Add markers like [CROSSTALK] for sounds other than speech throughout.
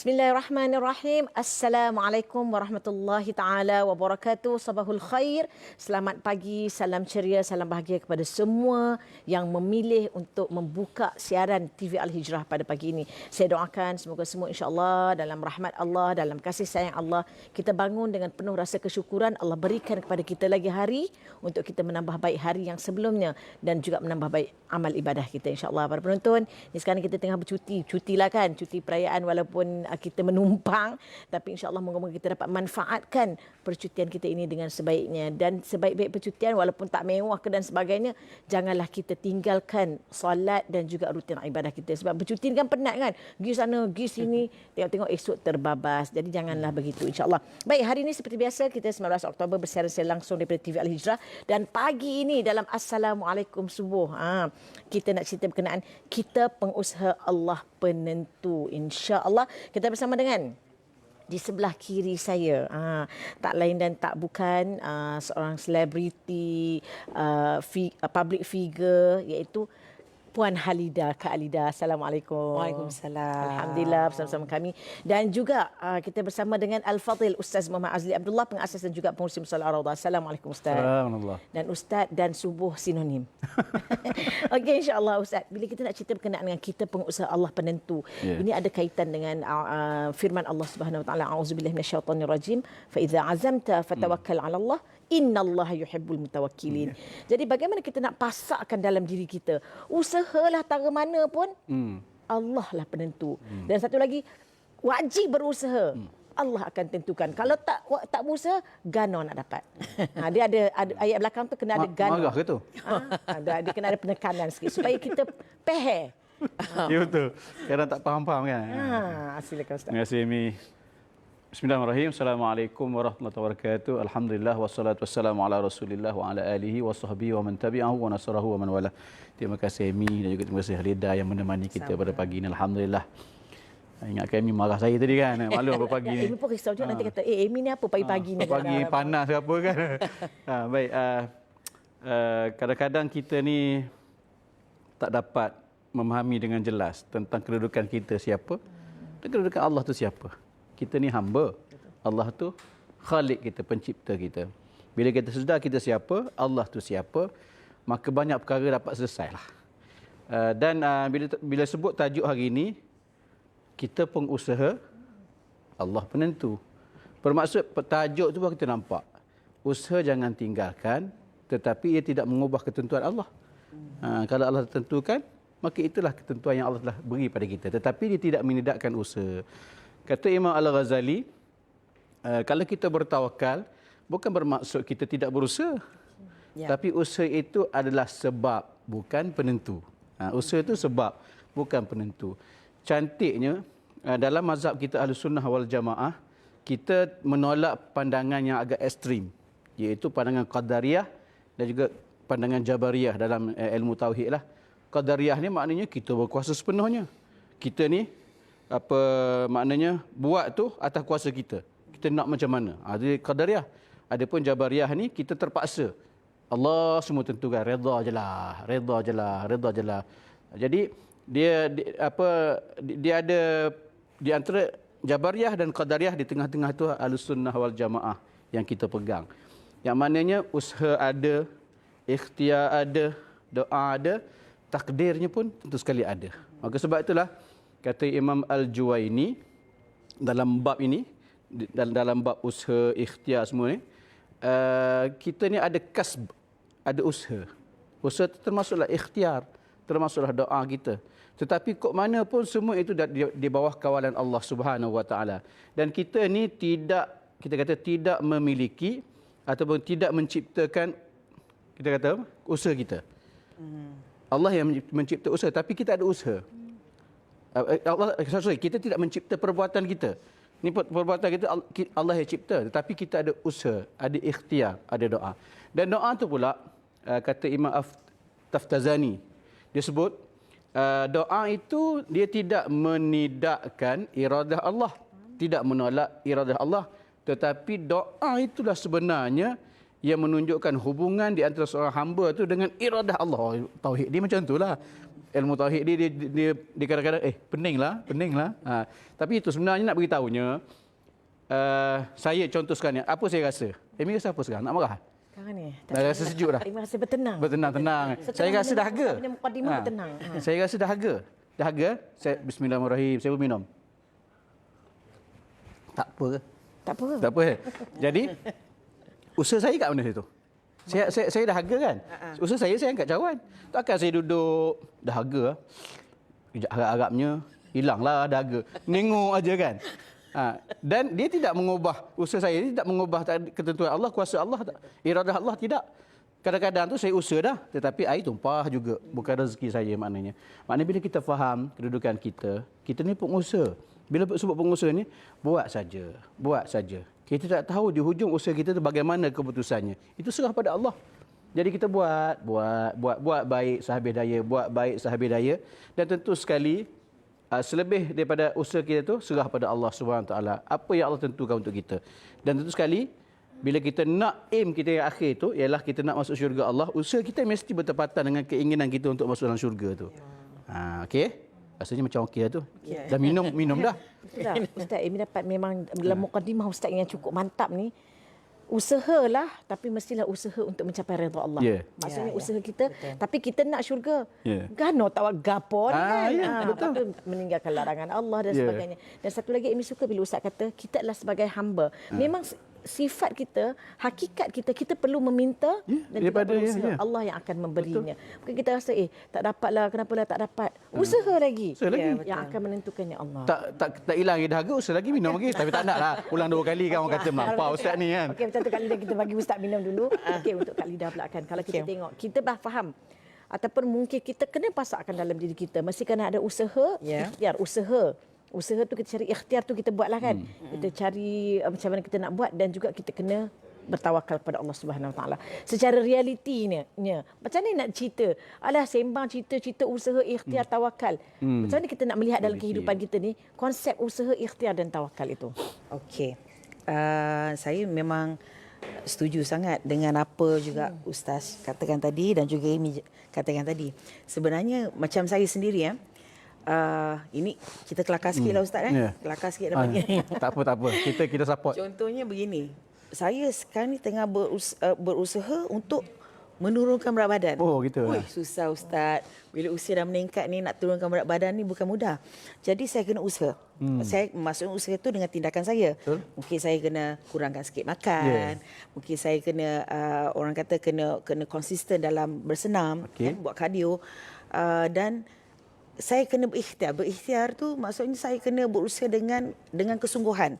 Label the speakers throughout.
Speaker 1: Bismillahirrahmanirrahim. Assalamualaikum warahmatullahi taala wabarakatuh. Sabahul khair. Selamat pagi, salam ceria, salam bahagia kepada semua yang memilih untuk membuka siaran TV Al Hijrah pada pagi ini. Saya doakan semoga semua insya-Allah dalam rahmat Allah, dalam kasih sayang Allah, kita bangun dengan penuh rasa kesyukuran Allah berikan kepada kita lagi hari untuk kita menambah baik hari yang sebelumnya dan juga menambah baik amal ibadah kita insya-Allah. Para penonton, ni sekarang kita tengah bercuti, cutilah kan, cuti perayaan walaupun kita menumpang. Tapi insyaallah moga-moga kita dapat manfaatkan percutian kita ini dengan sebaiknya. Dan sebaik-baik percutian walaupun tak mewah ke dan sebagainya janganlah kita tinggalkan solat dan juga rutin ibadah kita. Sebab bercuti kan penat kan? Pergi sana pergi sini tengok-tengok esok terbabas. Jadi janganlah begitu insyaallah. Baik hari ini seperti biasa kita 19 Oktober bersiaran langsung daripada TV Al Hijrah. Dan pagi ini dalam assalamualaikum subuh. Ha, kita nak cerita berkenaan kita pengusaha Allah penentu insya-Allah bersama dengan di sebelah kiri saya. Uh, tak lain dan tak bukan uh, seorang selebriti uh, fi, public figure iaitu Puan Halida Kak Alida. Assalamualaikum.
Speaker 2: Waalaikumsalam.
Speaker 1: Alhamdulillah bersama-sama kami dan juga uh, kita bersama dengan Al-Fadhil Ustaz Muhammad Azli Abdullah pengasas dan juga pengurusi Musallah Ar-Raudhah. Assalamualaikum Ustaz.
Speaker 3: Alhamdulillah.
Speaker 1: Dan Ustaz dan subuh sinonim. [LAUGHS] Okey insya-Allah Ustaz. Bila kita nak cerita berkenaan dengan kita pengusaha Allah penentu.
Speaker 3: Ya.
Speaker 1: Ini ada kaitan dengan uh, uh, firman Allah Subhanahu wa taala auzubillahi minasyaitonir rajim fa idza azamta fatawakkal 'ala Allah innallaha yuhibbul mutawakkilin. Jadi bagaimana kita nak pasakkan dalam diri kita? Usahalah tara mana pun
Speaker 3: Hmm.
Speaker 1: Allah lah penentu. Dan satu lagi wajib berusaha. Allah akan tentukan. Kalau tak tak berusaha, gano nak dapat. [LAUGHS] ha, dia ada, ada ayat belakang tu kena ada
Speaker 3: Ma-
Speaker 1: gano.
Speaker 3: marah ke tu?
Speaker 1: Ha, ada, dia kena ada penekanan sikit supaya kita peher. [LAUGHS]
Speaker 3: Ya betul. Kadang tak faham-faham kan.
Speaker 1: Ha, silakan Ustaz.
Speaker 3: Terima kasih Amy. Bismillahirrahmanirrahim. Assalamualaikum warahmatullahi wabarakatuh. Alhamdulillah wassalatu wassalamu ala Rasulillah wa ala alihi wa sahbihi wa man tabi'ahu wa nasarahu wa man wala. Terima kasih Amy dan juga terima kasih Halida yang menemani kita pada pagi ini. Alhamdulillah. Ingatkan Amy marah saya tadi kan. Malu apa pagi ni.
Speaker 1: Amy pun risau juga nanti kata, eh Amy ni apa pagi-pagi ni?
Speaker 3: Pagi panas ke apa kan. ha, [LAUGHS] baik. Uh, uh, kadang-kadang kita ni tak dapat memahami dengan jelas tentang kedudukan kita siapa dan kedudukan Allah tu siapa. Kita ni hamba. Allah tu khalik kita, pencipta kita. Bila kita sedar kita siapa, Allah tu siapa, maka banyak perkara dapat selesailah. Uh, dan uh, bila bila sebut tajuk hari ini, kita pengusaha, Allah penentu. Bermaksud tajuk tu baru kita nampak. Usaha jangan tinggalkan tetapi ia tidak mengubah ketentuan Allah. Ha, kalau Allah tentukan, maka itulah ketentuan yang Allah telah beri pada kita. Tetapi dia tidak menidakkan usaha. Kata Imam Al-Ghazali, uh, kalau kita bertawakal, bukan bermaksud kita tidak berusaha.
Speaker 1: Ya.
Speaker 3: Tapi usaha itu adalah sebab, bukan penentu. Ha, usaha itu sebab, bukan penentu. Cantiknya, uh, dalam mazhab kita Ahlu Sunnah wal Jamaah, kita menolak pandangan yang agak ekstrim. Iaitu pandangan Qadariyah dan juga pandangan Jabariyah dalam uh, ilmu Tauhid lah. Qadariyah ni maknanya kita berkuasa sepenuhnya. Kita ni, apa maknanya, buat tu atas kuasa kita. Kita nak macam mana. Ha, jadi Qadariyah. Adapun Jabariyah ni, kita terpaksa. Allah semua tentukan redha je lah, redha je lah, redha je lah. Jadi dia, dia apa dia ada di antara Jabariyah dan Qadariyah di tengah-tengah tu Ahlussunnah wal Jamaah yang kita pegang. Yang maknanya usaha ada, ikhtiar ada, doa ada, takdirnya pun tentu sekali ada. Maka sebab itulah kata Imam Al-Juwaini dalam bab ini dalam dalam bab usaha ikhtiar semua ni uh, kita ni ada kasb ada usaha. Usaha termasuklah ikhtiar termasuklah doa kita. Tetapi kok mana pun semua itu di, di bawah kawalan Allah Subhanahu Wa Taala. Dan kita ni tidak kita kata tidak memiliki ataupun tidak menciptakan kita kata usaha kita. Allah yang mencipta usaha tapi kita ada usaha. Uh, Allah eh, sorry kita tidak mencipta perbuatan kita. Ni per- perbuatan kita Al- ki- Allah yang cipta tetapi kita ada usaha, ada ikhtiar, ada doa. Dan doa tu pula kata Imam Af- Taftazani dia sebut doa itu dia tidak menidakkan iradah Allah, tidak menolak iradah Allah tetapi doa itulah sebenarnya yang menunjukkan hubungan di antara seorang hamba tu dengan iradah Allah. Oh, Tauhid dia macam itulah. Ilmu tauhid dia dia, dia, dia kadang-kadang eh peninglah, peninglah. Ha, tapi itu sebenarnya nak beritahunya uh, saya contoh sekarang ni, apa saya rasa? Amy rasa apa sekarang? Nak marah?
Speaker 1: Sekarang ni.
Speaker 3: Dah rasa sejuk dah.
Speaker 1: Terima kasih bertenang.
Speaker 3: Bertenang-tenang.
Speaker 1: Setelah
Speaker 3: Saya rasa dahaga.
Speaker 1: bertenang. Ha.
Speaker 3: Saya rasa dahaga. Dahaga. Saya bismillahirrahmanirrahim. Saya pun minum. Tak apa ke?
Speaker 1: Tak apa.
Speaker 3: Tak apa. eh? Jadi usaha saya kat mana situ? Saya saya saya dahaga kan. Usaha saya saya angkat cawan. Takkan saya duduk dahaga. Kejap harap-harapnya hilanglah dahaga. Nengok aja kan. Ha, dan dia tidak mengubah usaha saya tidak mengubah ketentuan Allah kuasa Allah tak iradah Allah tidak kadang-kadang tu saya usaha dah tetapi air tumpah juga bukan rezeki saya maknanya maknanya bila kita faham kedudukan kita kita ni pengusaha bila sebut pengusaha ni buat saja buat saja kita tak tahu di hujung usaha kita tu bagaimana keputusannya itu serah pada Allah jadi kita buat buat buat buat baik sehabis daya buat baik sehabis daya dan tentu sekali Uh, selebih daripada usaha kita tu serah pada Allah Subhanahu taala. Apa yang Allah tentukan untuk kita. Dan tentu sekali bila kita nak aim kita yang akhir tu ialah kita nak masuk syurga Allah, usaha kita mesti bertepatan dengan keinginan kita untuk masuk dalam syurga tu. Ha okey. Rasanya macam okey lah tu. Dah minum minum dah. [LAUGHS]
Speaker 1: Itulah, Ustaz Amy dapat memang dalam mukadimah Ustaz yang cukup mantap ni. Usahalah tapi mestilah usaha untuk mencapai redha Allah.
Speaker 3: Ya.
Speaker 1: Maksudnya
Speaker 2: Ya, ya.
Speaker 1: usaha kita tapi kita nak syurga.
Speaker 3: Ya.
Speaker 1: Gano tawak gapo ni
Speaker 3: Ah,
Speaker 1: kan.
Speaker 3: ya,
Speaker 1: Ah,
Speaker 3: betul.
Speaker 1: tu meninggalkan larangan Allah dan
Speaker 3: Ya.
Speaker 1: sebagainya. Dan satu lagi Amy suka bila Ustaz kata kita adalah sebagai hamba.
Speaker 3: Ah.
Speaker 1: Memang sifat kita, hakikat kita, kita perlu meminta
Speaker 3: Ya,
Speaker 1: dan
Speaker 3: daripada-
Speaker 1: kita berusaha.
Speaker 3: ya, ya.
Speaker 1: Allah yang akan memberinya. Mungkin kita rasa eh tak dapatlah, kenapalah tak dapat. Usaha lagi.
Speaker 3: Usaha lagi.
Speaker 1: Ya, yang akan menentukannya Allah.
Speaker 3: Tak tak tak hilang lagi dahaga usaha lagi minum lagi tapi tak nak lah. Ulang dua kali kan orang kata melampau [LAUGHS] ustaz ni kan.
Speaker 1: Okey, macam tu Kak Lida kita bagi Ustaz minum dulu. Okey, untuk Kak Lida pula kan. Kalau kita
Speaker 2: Okey.
Speaker 1: tengok, kita dah faham ataupun mungkin kita kena pasakkan dalam diri kita. Mesti kena ada usaha,
Speaker 2: Ya.
Speaker 1: ikhtiar, usaha. Usaha tu kita cari ikhtiar tu kita buatlah kan.
Speaker 3: Hmm.
Speaker 1: Kita cari uh, macam mana kita nak buat dan juga kita kena bertawakal kepada Allah Subhanahu Wa Taala. Secara realitinya, nya, macam mana nak cerita? Alah sembang cerita-cerita usaha ikhtiar tawakal. Macam mana kita nak melihat dalam kehidupan kita ni konsep usaha ikhtiar dan tawakal itu?
Speaker 2: Okey. Uh, saya memang setuju sangat dengan apa juga Ustaz katakan tadi dan juga Amy katakan tadi. Sebenarnya macam saya sendiri ya. Uh, ini kita kelakar sikit lah Ustaz eh.
Speaker 3: Ya.
Speaker 2: Kelakar sikit
Speaker 3: Ah,
Speaker 2: dapat ni. [LAUGHS]
Speaker 3: tak apa tak apa. Kita kita support.
Speaker 2: Contohnya begini. Saya sekarang ni tengah berus, uh, berusaha untuk menurunkan berat badan.
Speaker 3: Oh, gitu.
Speaker 2: Ui, susah Ustaz. Bila usia dah meningkat ni nak turunkan berat badan ni bukan mudah. Jadi saya kena usaha. Hmm. Saya maksudnya usaha tu dengan tindakan saya.
Speaker 3: Betul.
Speaker 2: Mungkin saya kena kurangkan sikit makan. Mungkin saya kena uh, orang kata kena kena konsisten dalam bersenam,
Speaker 3: Okey.
Speaker 2: kan, buat kardio. Uh, dan saya kena berikhtiar. Berikhtiar tu maksudnya saya kena berusaha dengan dengan kesungguhan.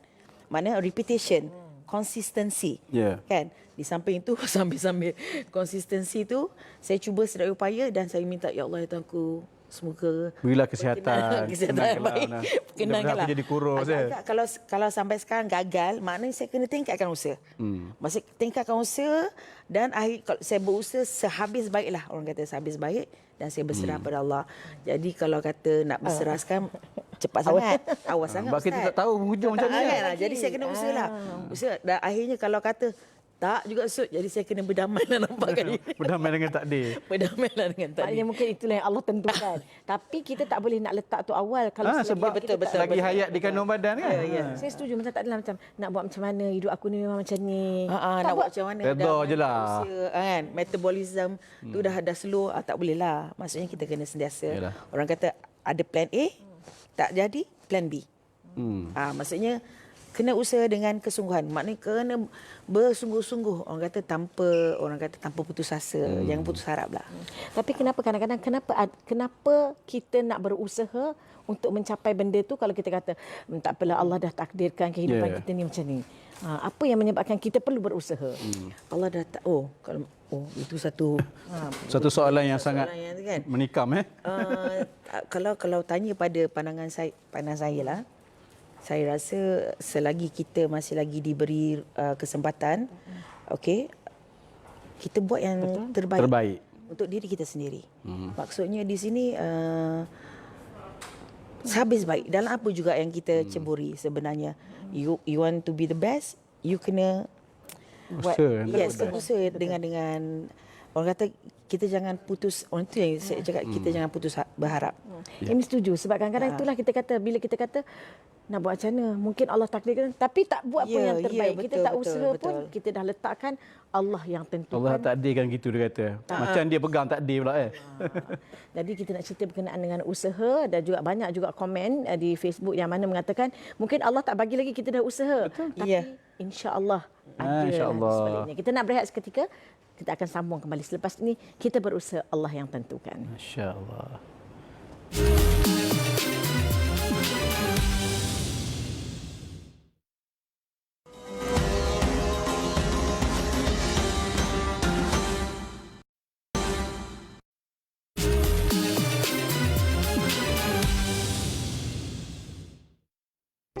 Speaker 2: Maknanya repetition, consistency.
Speaker 3: Ya.
Speaker 2: Kan? Di samping itu [LAUGHS] sambil-sambil konsistensi tu saya cuba sedaya upaya dan saya minta ya Allah ya Tuhanku semoga
Speaker 3: Berilah kesihatan. [LAUGHS]
Speaker 2: kesihatan baik. Kenangkanlah.
Speaker 3: Mudah-mudahan aku jadi kurus, ya.
Speaker 2: Kalau kalau sampai sekarang gagal, maknanya saya kena tingkatkan usaha. Hmm. Maksud tingkatkan usaha dan akhir kalau saya berusaha sehabis baiklah orang kata sehabis baik dan saya berserah
Speaker 3: Hmm.
Speaker 2: pada Allah. Jadi kalau kata nak berserah sekarang [LAUGHS] cepat sangat. Awas sangat
Speaker 3: Sebab kita tak tahu hujung macam mana.
Speaker 2: kan? Jadi saya kena usaha lah. Usaha. Dan akhirnya kalau kata tak juga Sud. Jadi saya kena berdamai lah nampak kali. [LAUGHS]
Speaker 3: Berdamai dengan takdir. [LAUGHS]
Speaker 2: Berdamai lah dengan tadi.
Speaker 1: Maknanya mungkin itulah yang Allah tentukan. [LAUGHS] Tapi kita tak boleh nak letak tu awal kalau selagi
Speaker 3: sebab
Speaker 1: kita
Speaker 2: betul,
Speaker 1: tak-
Speaker 2: betul,
Speaker 3: hayat di kandung badan kan.
Speaker 2: Ya, ya.
Speaker 1: Saya setuju macam tak adalah macam nak buat macam mana hidup aku ni memang macam ni.
Speaker 2: Ha, ha, nak buat macam mana
Speaker 3: Redha
Speaker 2: dah
Speaker 3: je lah.
Speaker 2: usia, kan metabolism tu dah dah slow ah, tak boleh lah maksudnya kita kena sentiasa
Speaker 3: Yalah.
Speaker 2: orang kata ada plan A tak jadi plan B
Speaker 3: Hmm.
Speaker 2: ah maksudnya kena usaha dengan kesungguhan maknanya kena bersungguh-sungguh orang kata tanpa orang kata tanpa putus asa
Speaker 3: Hmm.
Speaker 2: jangan putus harap lah
Speaker 1: Tapi kenapa kadang-kadang kenapa kenapa kita nak berusaha untuk mencapai benda tu kalau kita kata "Hmm, tak apalah Allah dah takdirkan kehidupan
Speaker 3: Ya.
Speaker 1: kita ni macam ni. Ha, apa yang menyebabkan kita perlu berusaha?
Speaker 3: Hmm.
Speaker 2: Allah dah tak oh kalau oh itu satu ha, [LAUGHS]
Speaker 3: Satu soalan yang sangat
Speaker 2: soalan yang kan
Speaker 3: menikam eh.
Speaker 2: Uh, kalau kalau tanya pada pandangan saya pandangan saya lah saya rasa selagi kita masih lagi diberi uh, kesempatan okey kita buat yang Betul. terbaik
Speaker 3: Terbaik.
Speaker 2: untuk diri kita sendiri hmm. maksudnya di sini uh, sehabis baik dalam apa juga yang kita ceburi sebenarnya you you want to be the best you kena buat
Speaker 3: Usaha,
Speaker 2: yes
Speaker 3: betul.
Speaker 2: usaha dengan dengan orang kata kita jangan putus orang tu yang saya cakap kita
Speaker 3: Hmm.
Speaker 2: jangan putus ha- berharap.
Speaker 1: Ini setuju sebab kadang-kadang itulah kita kata bila kita kata nak buat macam mana mungkin Allah takdirkan tapi tak buat pun
Speaker 2: Ya,
Speaker 1: yang
Speaker 2: ya,
Speaker 1: terbaik kita
Speaker 2: betul,
Speaker 1: tak
Speaker 2: betul,
Speaker 1: usaha pun
Speaker 2: betul.
Speaker 1: kita dah letakkan Allah yang tentukan
Speaker 3: Allah takdirkan gitu dia kata. Macam dia pegang takdir pula eh.
Speaker 1: Jadi kita nak cerita berkenaan dengan usaha dan juga banyak juga komen eh, di Facebook yang mana mengatakan mungkin Allah tak bagi lagi kita dah usaha Betul. tapi
Speaker 2: Ya.
Speaker 1: insya-Allah
Speaker 3: Ah,
Speaker 1: ada
Speaker 3: insya-Allah.
Speaker 1: sebaliknya. Kita nak berehat seketika kita akan sambung kembali selepas ini kita berusaha Allah yang tentukan.
Speaker 3: Masya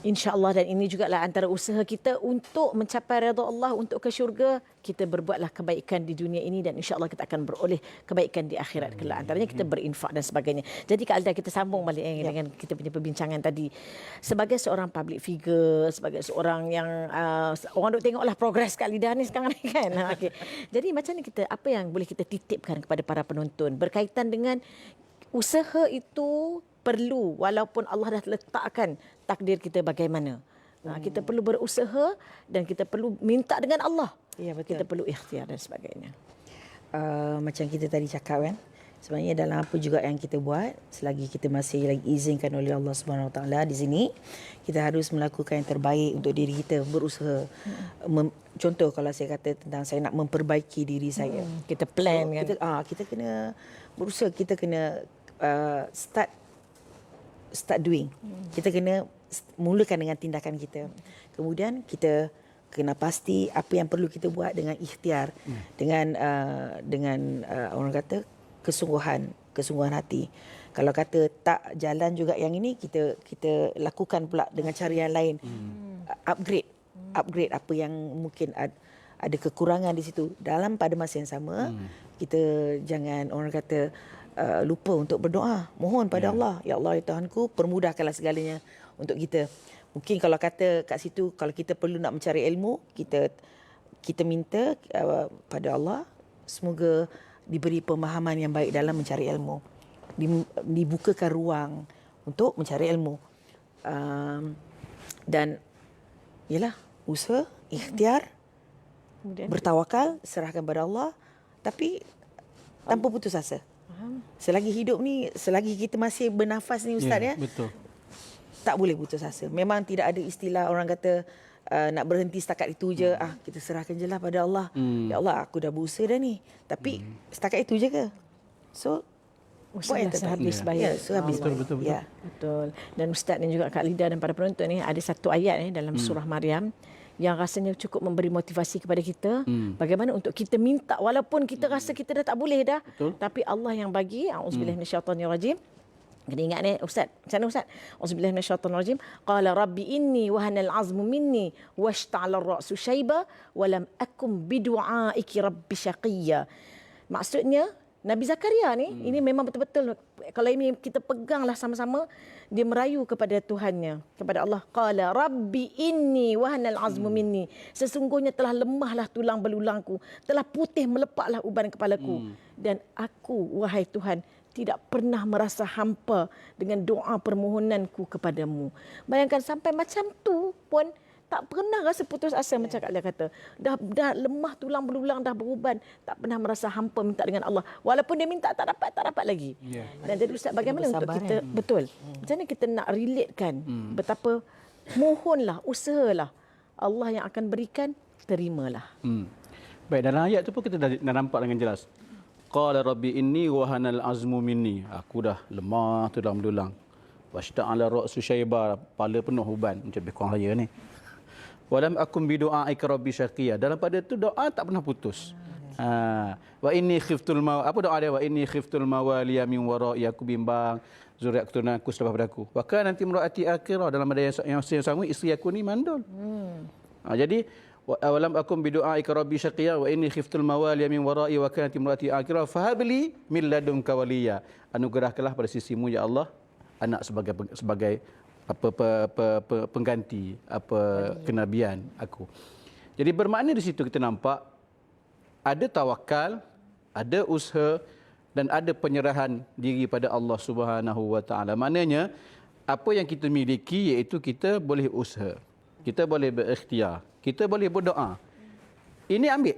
Speaker 1: InsyaAllah dan ini juga lah antara usaha kita untuk mencapai redha Allah untuk ke syurga. Kita berbuatlah kebaikan di dunia ini dan insyaAllah kita akan beroleh kebaikan di akhirat kelak. Antaranya kita berinfak dan sebagainya. Jadi Kak Alda kita sambung balik eh, dengan kita punya perbincangan tadi. Sebagai seorang public figure, sebagai seorang yang uh, orang duk tengoklah progres Kak Lida ni sekarang ni kan. [LAUGHS] Ha, okay. Jadi macam ni kita apa yang boleh kita titipkan kepada para penonton berkaitan dengan usaha itu perlu walaupun Allah dah letakkan takdir kita bagaimana. Ha, kita perlu berusaha dan kita perlu minta dengan Allah.
Speaker 2: Ya, betul.
Speaker 1: Kita perlu ikhtiar dan sebagainya.
Speaker 2: uh, macam kita tadi cakap kan sebenarnya dalam apa juga yang kita buat selagi kita masih lagi izinkan oleh Allah Subhanahu Wa Taala di sini kita harus melakukan yang terbaik untuk diri kita berusaha Mem, contoh kalau saya kata tentang saya nak memperbaiki diri saya
Speaker 1: Hmm, kita plan kan.
Speaker 2: kita ah kita kena berusaha kita kena uh, start start doing. Kita kena mulakan dengan tindakan kita. Kemudian kita kena pasti apa yang perlu kita buat dengan ikhtiar dengan uh, dengan uh, orang kata kesungguhan kesungguhan hati. Kalau kata tak jalan juga yang ini kita kita lakukan pula dengan cara yang lain. Uh, upgrade upgrade apa yang mungkin ad, ada kekurangan di situ. Dalam pada masa yang sama kita jangan orang kata uh, lupa untuk berdoa. Mohon pada Allah. Ya Allah ya Tuhanku permudahkanlah segalanya untuk kita. Mungkin kalau kata kat situ kalau kita perlu nak mencari ilmu kita kita minta uh, pada Allah. Semoga diberi pemahaman yang baik dalam mencari ilmu. Dibukakan ruang untuk mencari ilmu. Um, dan ialah usaha ikhtiar
Speaker 1: Kemudian?
Speaker 2: bertawakal serahkan pada Allah. Tapi tanpa putus asa selagi hidup ni selagi kita masih bernafas ni ustaz ya,
Speaker 3: Betul.
Speaker 2: tak boleh putus asa memang tidak ada istilah orang kata uh, nak berhenti setakat itu je ah kita serahkan je lah pada Allah
Speaker 3: Hmm.
Speaker 2: ya Allah aku dah berusaha dah ni tapi setakat itu je ke so
Speaker 1: usaha
Speaker 2: yang terbaik.
Speaker 1: sehabis
Speaker 3: Ya.
Speaker 1: bayar.
Speaker 2: ya sehabis
Speaker 3: Betul, betul, betul.
Speaker 2: ya
Speaker 1: Betul. Dan Ustaz dan juga Kak Lida dan para penonton ni ada satu ayat ni dalam surah Maryam yang rasanya cukup memberi motivasi kepada kita
Speaker 3: Hmm.
Speaker 1: bagaimana untuk kita minta walaupun kita rasa kita dah tak boleh dah
Speaker 3: Betul.
Speaker 1: tapi Allah yang bagi auzubillahi minasyaitonirrajim Kena ingat ni Ustaz. Macam mana Ustaz? Auzubillahi minasyaitonirrajim. Qala rabbi inni wahanal azmu minni washta'ala ar-ra'su shayba wa lam akum bidu'aiki rabbi syaqiyya. Maksudnya Nabi Zakaria ni hmm. ini memang betul-betul kalau ini kita peganglah sama-sama dia merayu kepada Tuhannya kepada Allah. Qala rabbi inni wahanal azmu minni. Sesungguhnya telah lemahlah tulang belulangku telah putih melepaklah uban kepalaku. Dan aku wahai Tuhan tidak pernah merasa hampa dengan doa permohonanku kepadamu. Bayangkan sampai macam tu pun tak pernah rasa putus asa macam Kak Lia kata. Dah dah lemah tulang belulang dah beruban, tak pernah merasa hampa minta dengan Allah. Walaupun dia minta tak dapat, tak dapat lagi.
Speaker 3: Ya.
Speaker 1: Dan jadi Ustaz bagaimana untuk kita betul. Macam mana kita nak relatekan betapa mohonlah, usahalah Allah yang akan berikan, terimalah.
Speaker 3: Hmm. Baik dalam ayat tu pun kita dah, dah nampak dengan jelas. Qala rabbi inni wahanal azmu minni. Aku dah lemah tulang belulang. Washta'ala ra'su syaiba, kepala penuh uban macam lebih kurang saya ni. Walam akum bi du'aika rabbi syaqiyya. Dalam pada tu doa tak pernah putus. Ha, wa inni khiftul maw apa doa dia wa inni khiftul mawaliya min wara'i aku bimbang zuriat keturunan aku selepas pada aku. Bahkan nanti meraati akhirah dalam ada yang, yang, yang sama isteri aku ni mandul. Hmm. Ha, jadi wa- walam akum bi du'aika rabbi syaqiyya wa inni khiftul mawaliya min wara'i wa kanat imraati akhirah fahabli min ladunka waliya. Anugerahkanlah pada sisimu ya Allah anak sebagai sebagai apa, apa, apa, apa pengganti apa kenabian aku. Jadi bermakna di situ kita nampak ada tawakal, ada usaha dan ada penyerahan diri pada Allah Subhanahu Wa Taala. Maknanya apa yang kita miliki iaitu kita boleh usaha. Kita boleh berikhtiar. Kita boleh berdoa. Ini ambil.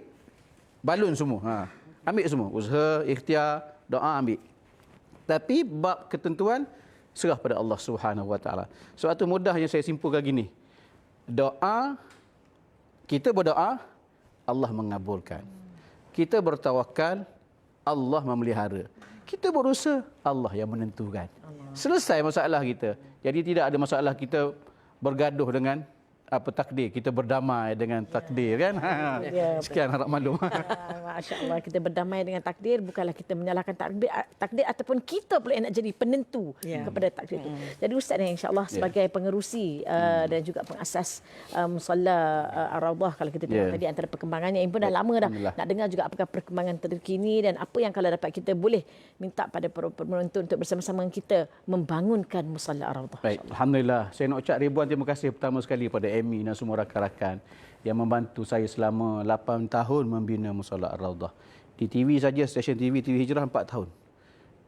Speaker 3: Balun semua. Ha. Ambil semua. Usaha, ikhtiar, doa ambil. Tapi bab ketentuan serah pada Allah Subhanahu Wa Taala. Sebab tu mudah yang saya simpulkan gini. Doa kita berdoa Allah mengabulkan. Kita bertawakal Allah memelihara. Kita berusaha Allah yang menentukan. Selesai masalah kita. Jadi tidak ada masalah kita bergaduh dengan apa takdir kita berdamai dengan takdir kan
Speaker 1: Ya, [LAUGHS]
Speaker 3: sekian harap maklum
Speaker 1: Ah, Masya Allah kita berdamai dengan takdir bukanlah kita menyalahkan takdir takdir ataupun kita pula yang nak jadi penentu
Speaker 2: Ya.
Speaker 1: kepada takdir itu. Jadi ustaz ni insya-Allah sebagai pengerusi uh, dan juga pengasas musalla uh, Ar-Raudhah kalau kita tengok
Speaker 3: Ya.
Speaker 1: tadi antara perkembangannya ini pun dah lama dah
Speaker 3: Alhamdulillah.
Speaker 1: nak dengar juga apakah perkembangan terkini dan apa yang kalau dapat kita boleh minta pada penonton untuk bersama-sama kita membangunkan musalla Ar-Raudhah.
Speaker 3: Baik, Alhamdulillah. Saya nak ucap ribuan terima kasih pertama sekali pada Amy dan semua rakan-rakan yang membantu saya selama 8 tahun membina Musala Ar-Raudhah. Di TV saja, stesen TV, TV Hijrah 4 tahun.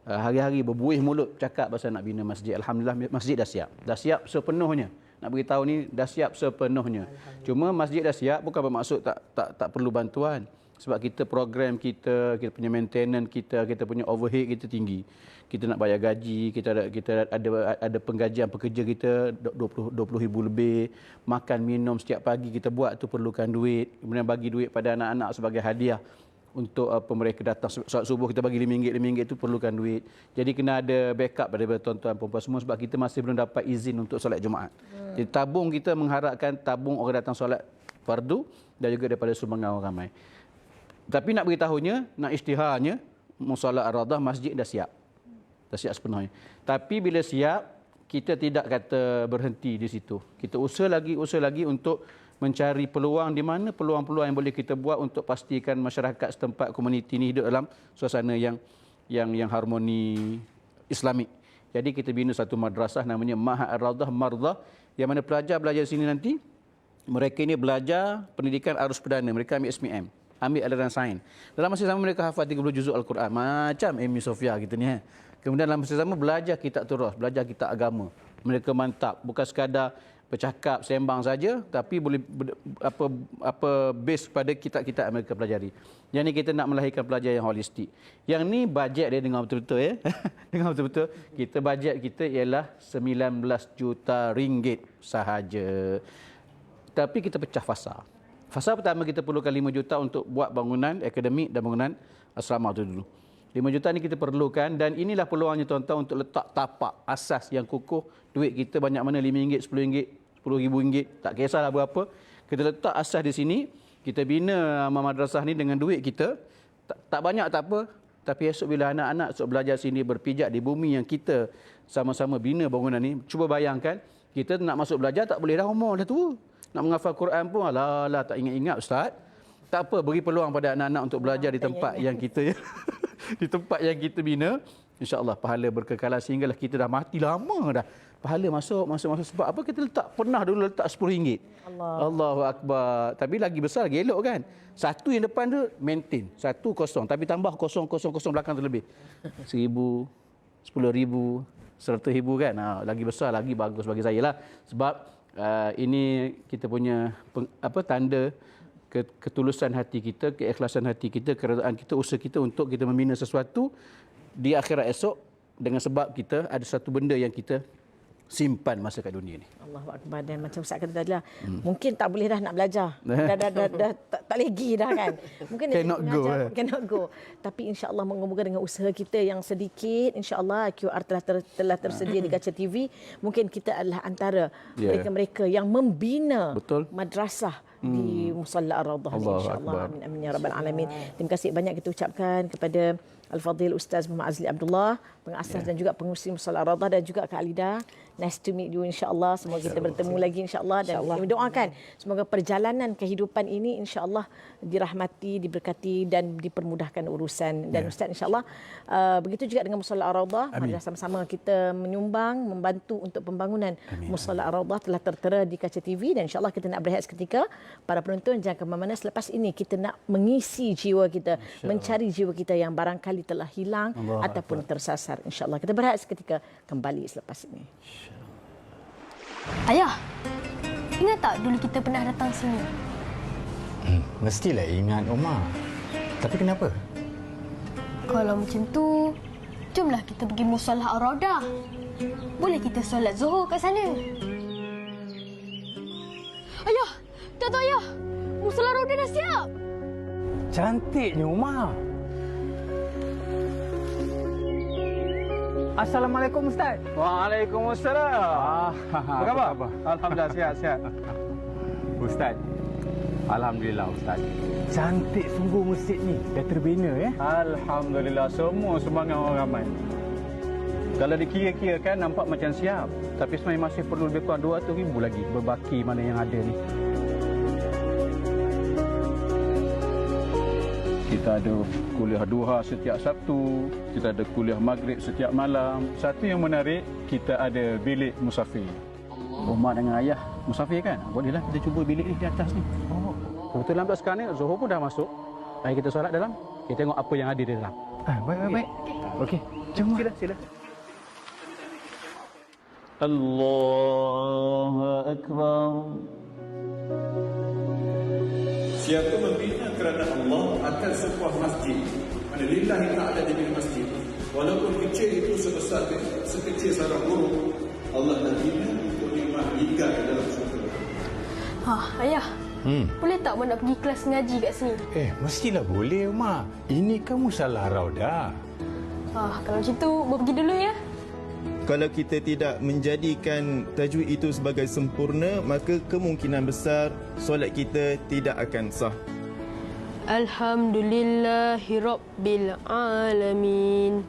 Speaker 3: Uh, hari-hari berbuih mulut cakap pasal nak bina masjid. Alhamdulillah masjid dah siap. Dah siap sepenuhnya. Nak beritahu ni dah siap sepenuhnya. Cuma masjid dah siap bukan bermaksud tak tak tak perlu bantuan. Sebab kita program kita, kita punya maintenance kita, kita punya overhead kita tinggi. Kita nak bayar gaji, kita ada kita ada ada penggajian pekerja kita 20 20 ribu lebih. Makan minum setiap pagi kita buat tu perlukan duit. Kemudian bagi duit pada anak-anak sebagai hadiah untuk apa mereka datang solat subuh kita bagi RM5 RM5 itu perlukan duit. Jadi kena ada backup daripada tuan-tuan perempuan semua sebab kita masih belum dapat izin untuk solat Jumaat. Hmm. Jadi tabung kita mengharapkan tabung orang datang solat fardu dan juga daripada sumbangan orang ramai. Tapi nak beritahunya, nak isytiharnya, musola ar-radah masjid dah siap. Dah siap sepenuhnya. Tapi bila siap, kita tidak kata berhenti di situ. Kita usaha lagi, usaha lagi untuk mencari peluang di mana peluang-peluang yang boleh kita buat untuk pastikan masyarakat setempat komuniti ini hidup dalam suasana yang yang yang harmoni Islamik. Jadi kita bina satu madrasah namanya Mahat Ar-Radah Mardah yang mana pelajar belajar sini nanti mereka ini belajar pendidikan arus perdana. Mereka ambil SPM, ambil aliran sains. Dalam masa sama mereka hafal 30 juzuk Al-Quran. Macam Amy Sofia kita ni. Eh. Kemudian dalam masa sama belajar kitab turus, belajar kitab agama. Mereka mantap. Bukan sekadar bercakap, sembang saja. Tapi boleh apa apa base pada kitab-kitab mereka pelajari. Yang ni kita nak melahirkan pelajar yang holistik. Yang ni bajet dia dengar betul-betul ya. [LAUGHS] dengar betul-betul. Kita bajet kita ialah 19 juta ringgit sahaja tapi kita pecah fasa. Fasa pertama kita perlukan 5 juta untuk buat bangunan akademik dan bangunan asrama itu dulu. 5 juta ni kita perlukan dan inilah peluangnya tuan-tuan untuk letak tapak asas yang kukuh. Duit kita banyak mana RM5, RM10, RM10,000, tak kisahlah berapa. Kita letak asas di sini, kita bina madrasah ni dengan duit kita. Tak, tak banyak tak apa, tapi esok bila anak-anak esok belajar sini berpijak di bumi yang kita sama-sama bina bangunan ni, cuba bayangkan kita nak masuk belajar tak boleh dah umur dah tua. Nak menghafal Quran pun alah, tak ingat-ingat ustaz. Tak apa beri peluang pada anak-anak untuk belajar di tempat yang kita [LAUGHS] di tempat yang kita bina. InsyaAllah pahala berkekalan sehinggalah kita dah mati lama dah. Pahala masuk, masuk, masuk. Sebab apa kita letak? Pernah dulu letak RM10.
Speaker 1: Allah.
Speaker 3: Allahu Akbar. Tapi lagi besar, lagi elok kan? Satu yang depan tu maintain. Satu kosong. Tapi tambah kosong, kosong, kosong belakang tu lebih. Seribu, sepuluh ribu, seratus ribu kan? Ha, lagi besar, lagi bagus bagi saya lah. Sebab uh, ini kita punya apa tanda ke, ketulusan hati kita, keikhlasan hati kita, keredaan kita, usaha kita untuk kita membina sesuatu di akhirat esok dengan sebab kita ada satu benda yang kita simpan masa kat dunia ni.
Speaker 1: Allahu Akbar dan macam Ustaz kata tadi lah. Hmm. Mungkin tak boleh dah nak belajar. Dah dah dah, dah tak, tak lagi dah kan. Mungkin dia
Speaker 3: Cannot go, eh.
Speaker 1: Cannot go. Tapi insya-Allah moga-moga dengan usaha kita yang sedikit insya-Allah QR telah ter, telah tersedia di kaca TV, mungkin kita adalah antara
Speaker 3: Ya.
Speaker 1: mereka-mereka yang membina
Speaker 3: Betul.
Speaker 1: madrasah di Musalla Ar-Raudhah insya-Allah. Amin amin ya rabbal alamin. Terima kasih banyak kita ucapkan kepada Al-Fadhil Ustaz Muhammad Azli Abdullah, pengasas dan juga pengurusi Musalla Ar-Raudhah dan juga Kak Alida. Nice to meet you insya-Allah. Semoga kita bertemu lagi insya-Allah dan insya doakan semoga perjalanan kehidupan ini insya-Allah dirahmati, diberkati dan dipermudahkan urusan dan Ustaz insya-Allah uh, begitu juga dengan Musalla Ar-Raudhah, mari sama-sama kita menyumbang, membantu untuk pembangunan Musalla Ar-Raudhah telah tertera di kaca TV dan insya-Allah kita nak berehat seketika. Para penonton jangan ke mana-mana selepas ini kita nak mengisi jiwa kita, mencari jiwa kita yang barangkali telah hilang
Speaker 3: Allah
Speaker 1: ataupun tersasar insya-Allah. Kita berehat seketika kembali selepas ini.
Speaker 4: Ayah, ingat tak dulu kita pernah datang sini?
Speaker 5: Hmm, mestilah ingat Omar. Tapi kenapa?
Speaker 4: Kalau macam tu, jomlah kita pergi musallah Ar-Raudah. Boleh kita solat Zuhur kat sana. Ayah, tahu ayah. Musallah Ar-Raudah dah siap.
Speaker 5: Cantiknya Omar. Assalamualaikum Ustaz.
Speaker 6: Waalaikumsalam.
Speaker 5: Ah,
Speaker 6: Apa khabar? Alhamdulillah sihat sihat.
Speaker 5: Ustaz. Alhamdulillah Ustaz. Cantik sungguh masjid ni. Dah terbina ya.
Speaker 6: Alhamdulillah semua semangat orang ramai. Kalau dikira-kira kan nampak macam siap. Tapi sebenarnya masih perlu lebih kurang 200 ribu lagi berbaki mana yang ada ni. Kita ada kuliah duha setiap Sabtu, kita ada kuliah maghrib setiap malam. Satu yang menarik, kita ada bilik musafir. Rumah dengan ayah musafir kan? Bolehlah kita cuba bilik ni di atas ni. Oh. Kebetulan pula sekarang ni Zuhur pun dah masuk. Mari kita solat dalam. Kita tengok apa yang ada di dalam.
Speaker 5: Ah, baik baik baik. Okey. Jom.
Speaker 6: Sila, sila. Allahu Akbar.
Speaker 7: Siapa membina kerana Allah akan sebuah masjid Mana lillahi ta'ala di masjid Walaupun kecil itu sebesar sekecil sarang burung Allah nak bina untuk nikmat hingga ke dalam surga
Speaker 4: Ha, ayah.
Speaker 5: Hmm.
Speaker 4: Boleh tak Mak nak pergi kelas ngaji kat sini?
Speaker 5: Eh, mestilah boleh Omar. Ini kan musalah Raudah.
Speaker 4: Ha, kalau macam tu, Mak pergi dulu ya.
Speaker 8: Kalau kita tidak menjadikan tajwid itu sebagai sempurna, maka kemungkinan besar solat kita tidak akan sah.
Speaker 4: Alhamdulillahirabbil alamin.